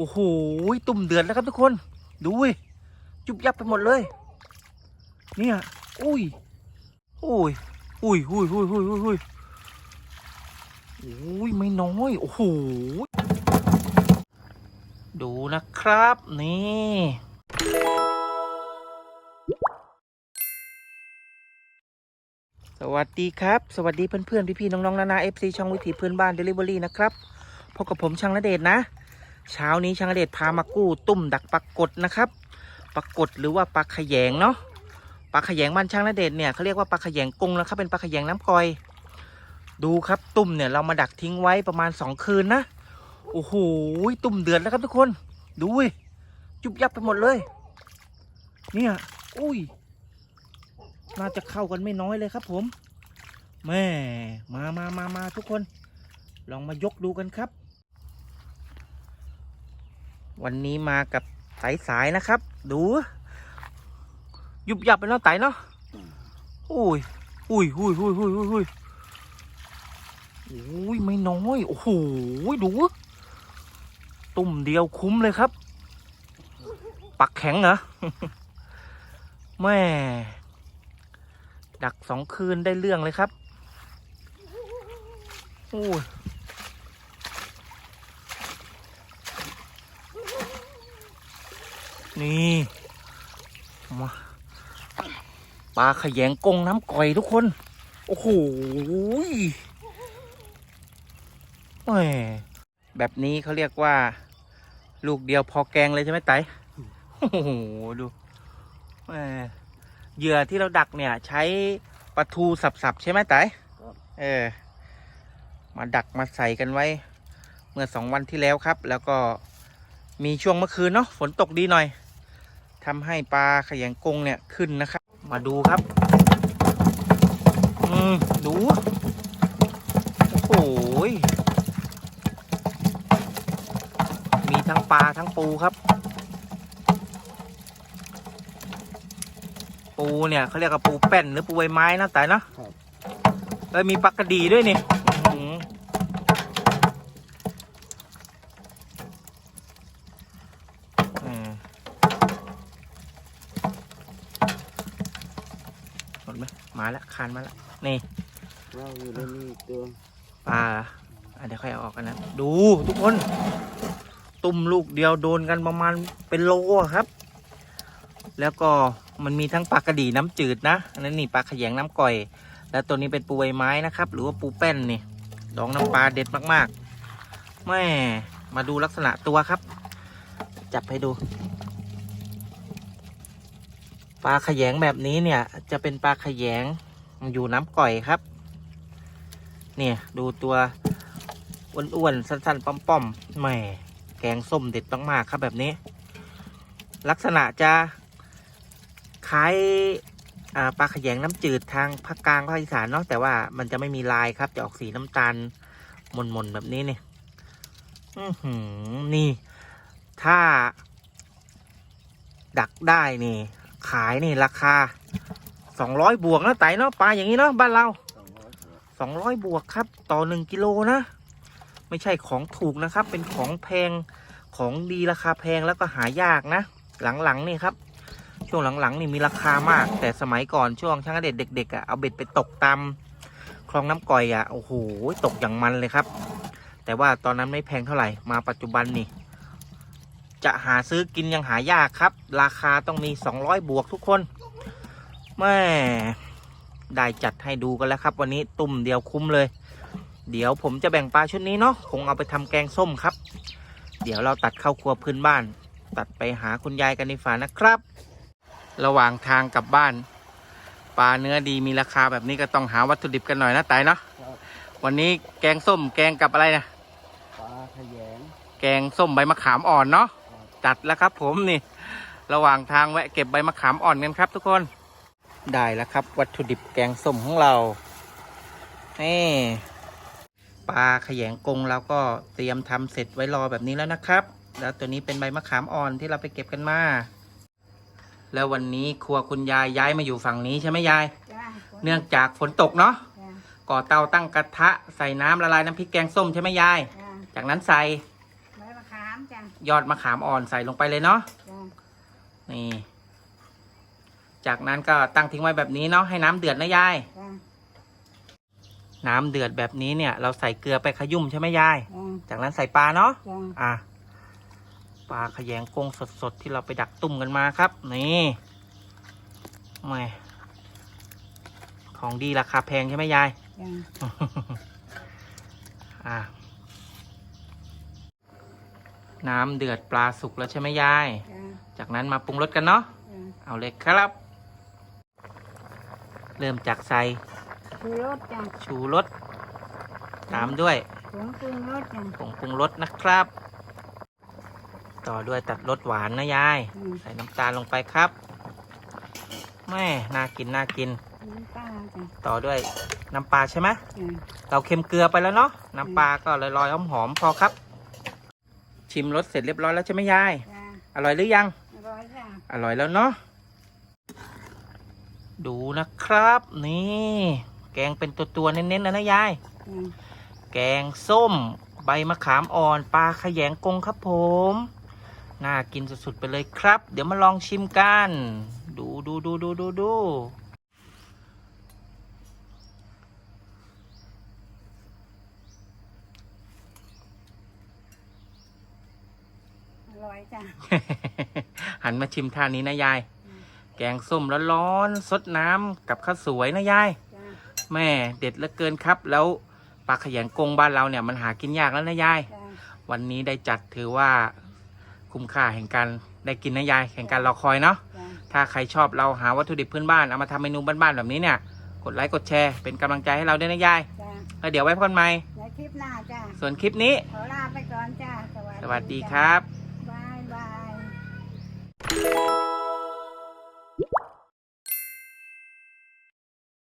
โอ้โหตุ่มเดือดแล้วครับทุกคน ดูว้ยจุบยับไปหมดเลย เนี่ยอุ้ยอุ้ยอุ้ยอุ้ยอุ้ยอุ้ยอุ้ยอุ้ยอุ้ยไม่น้อยโอ้โหดูนะครับนี่สวัสดีครับ สวัสดีเพื่อนๆพี่ๆน้องๆนานาเอฟซีช่องวิถีเพื่อนบ้านเดลิเวอรี่นะครับพบกับผมช่างนเดชนะ เช้านี้ช่างเดชพามากู้ตุ่มดักปลากดนะครับปลากดหรือว่าปลาขยงเนาะปลาขยงบ้านช่างเดชเนี่ยเขาเรียกว่าปลาขยงกงนะครับเป็นปลาขยงน้ำกร่อย ดูครับตุ่มเนี่ยเรามาดักทิ้งไว้ประมาณสองคืนนะโอ้โหตุ่มเดือดแล้วครับทุกคน ดูว้ยจุบยับไปหมดเลย เนี่ยอุ้ยน่าจะเข้ากันไม่น้อยเลยครับผมแม่มามามามาทุกคน ลองมายกดูกันครับ วันนี้มากับสายสายนะครับ ดู ยุบยับไปแล้วไตเนาะอุ้ยอุ้ยอุ้ยอุ้ยอุ้ยอุ้ยอุ้ยไม่น้อยโอ้โหดูตุ่มเดียวคุ้มเลยครับ ปักแข็งเหรอแม่ดักสองคืนได้เรื่องเลยครับ โอ้ย นี่มาปลาขยงกงน้ำก่อยทุกคน โอ้โหแหมแบบนี้เขาเรียกว่า ลูกเดียวพอแกงเลยใช่ไหมไตโอ้โหดูแหมเหยื่อที่เราดักเนี่ย ใช้ปลาทูสับๆใช่ไหมไตเออ มาดักมาใส่กันไว้ เมื่อสองวันที่แล้วครับ แล้วก็มีช่วงเมื่อคืนเนาะฝนตกดีหน่อย ทำให้ปลาขยงกงเนี่ยขึ้นนะครับ มาดูครับ อืมดูโอ้โหยมีทั้งปลาทั้งปูครับ ปูเนี่ยเขาเรียกว่าปูแป้นหรือปูใบไม้นะแต่นะครับแล้วมีปลากระดีด้วยนี่อื้อหืออืม ห มดไหมมาแล้วคานมาแล้วนี่ว้าวอยู่ในนี่ตัวปลาอะเดี๋ยวค่อยเอาออกกันนะ ดูทุกคน ตุ่มลูกเดียวโดนกันประมาณเป็นโลอะครับ แล้วก็มันมีทั้งปลากระดีน้ำจืดนะอันนั้นนี่ปลาขยงน้ำก่อย แล้วตัวนี้เป็นปูใบไม้นะครับ หรือว่าปูแป้นนี่ดองน้ำปลาเด็ดมากๆแม่มาดูลักษณะตัวครับ จับให้ดู ปลาขยงแบบนี้เนี่ย จะเป็นปลาขยงอยู่น้ำก่อยครับ เนี่ยดูตัวอ้วนๆสั้นๆป้อมๆแหม่แกงส้มเด็ดมากๆครับแบบนี้ ลักษณะจะคล้ายปลาขยงน้ำจืดทางภาคกลางภาคอีสานเนาะแต่ว่ามันจะไม่มีลายครับจะออกสีน้ำตาลมนๆแบบนี้นี่อื้อหือนี่ ถ้า ดักได้นี่ ขายนี่ราคาสองร้อยบวกนะไต่เนาะปลาอย่างนี้เนาะบ้านเราสองร้อยบวกครับ ต่อหนึ่งกิโลนะ ไม่ใช่ของถูกนะครับ เป็นของแพงของดีราคาแพงแล้วก็หายากนะ หลังๆนี่ครับ ช่วงหลังๆนี่มีราคามาก แต่สมัยก่อนช่วงช่างเด็ดเด็กๆอะเอาเบ็ดไปตกตามคลองน้ำก่อยอะโอ้โหตกอย่างมันเลยครับ แต่ว่าตอนนั้นไม่แพงเท่าไหร่มาปัจจุบันนี่ จะหาซื้อกินยังหายากครับ ราคาต้องมี 200 บวกทุกคนแม่ได้จัดให้ดูกันแล้วครับ วันนี้ตุ่มเดียวคุ้มเลย เดี๋ยวผมจะแบ่งปลาชุดนี้เนาะคงเอาไปทำแกงส้มครับ เดี๋ยวเราตัดเข้าครัวพื้นบ้าน ตัดไปหาคุณยายกันในฝันนะครับ ระหว่างทางกลับบ้าน ปลาเนื้อดีมีราคาแบบนี้ก็ต้องหาวัตถุดิบกันหน่อยนะไต่เนาะครับวันนี้แกงส้มแกงกับอะไรนะปลาขยงแกงส้มใบมะขามอ่อนเนาะ ครับจัดแล้วครับ ผมนี่ ระหว่างทางแวะเก็บใบมะขามอ่อนกันครับทุกคน ได้แล้วครับ วัตถุดิบแกงส้มของเรา นี่ปลาขยงกงเราก็เตรียมทำเสร็จไว้รอแบบนี้แล้วนะครับ แล้วตัวนี้เป็นใบมะขามอ่อนที่เราไปเก็บกันมา แล้ววันนี้ครัวคุณยายย้ายมาอยู่ฝั่งนี้ใช่ไหมยายจ้าเนื่องจากฝนตกเนาะจ้าก่อเตาตั้งกระทะใส่น้ำละลายน้ำพริกแกงส้มใช่ไหมยายจ้าจากนั้นใส่ ใบมะขามจ้า ยอดมะขามอ่อนใส่ลงไปเลยเนาะจ้านี่ จากนั้นก็ตั้งทิ้งไว้แบบนี้เนาะให้น้ำเดือดนะยายจ้าน้ำเดือดแบบนี้เนี่ย เราใส่เกลือไปขยุ่มใช่ไหมยายจ้าจากนั้นใส่ปลาเนาะจ้าอะปลาขยงกงสดๆที่เราไปดักตุ่มกันมาครับ นี่แหม่ของดีราคาแพงใช่ไหมยายจ้าอะ น้ำเดือดปลาสุกแล้วใช่ไหมยาย จ้าจากนั้นมาปรุงรสกันเนาะ จ้าเอาเลยครับ เริ่มจากใส่ชูรสจ้าชูรสตามด้วยผงปรุงรสจ้าผงปรุงรสนะครับ ต่อด้วยตัดรสหวานนะยาย อืมใส่น้ำตาลลงไปครับแม่น่ากินน่ากิน น้ำปลาจ้าต่อด้วยน้ำปลาใช่ไหม จ้า เราเค็มเกลือไปแล้วเนาะน้ำปลาก็ลอยๆหอมๆพอครับ ชิมรสเสร็จเรียบร้อยแล้วใช่ไหมยาย จ้าอร่อยหรือยังอร่อยจ้าอร่อยแล้วเนาะ ดูนะครับ นี่ แกงเป็นตัวๆเน้นๆนะนะยายจ้าแกงส้ม ใบมะขามอ่อนปลาขยงกงครับผม น่ากินสุดๆไปเลยครับ เดี๋ยวมาลองชิมกัน ดูดูดูดูดูดู ร่อยจ้าหันมาชิมท่านี้นะยายอืมแกงส้มร้อนๆสดน้ำกับข้าวสวยนะยาย จ้าแม่เด็ดเหลือเกินครับ แล้วปลาขยงกงบ้านเราเนี่ยมันหากินยากแล้วนะยาย จ้าวันนี้ได้จัดถือว่าคุ้มค่าแห่งการได้กินนะยายแห่งการรอคอยเนาะ จ้าถ้าใครชอบเราหาวัตถุดิบพื้นบ้าน เอามาทำเมนูบ้านๆแบบนี้เนี่ย กดไลค์กดแชร์เป็นกำลังใจให้เราด้วยนะยายจ้าแล้วเดี๋ยวไว้พบกันใหม่ ในคลิปหน้าจ้าส่วนคลิปนี้ ขอลาไปก่อนจ้าสวัสดีครับ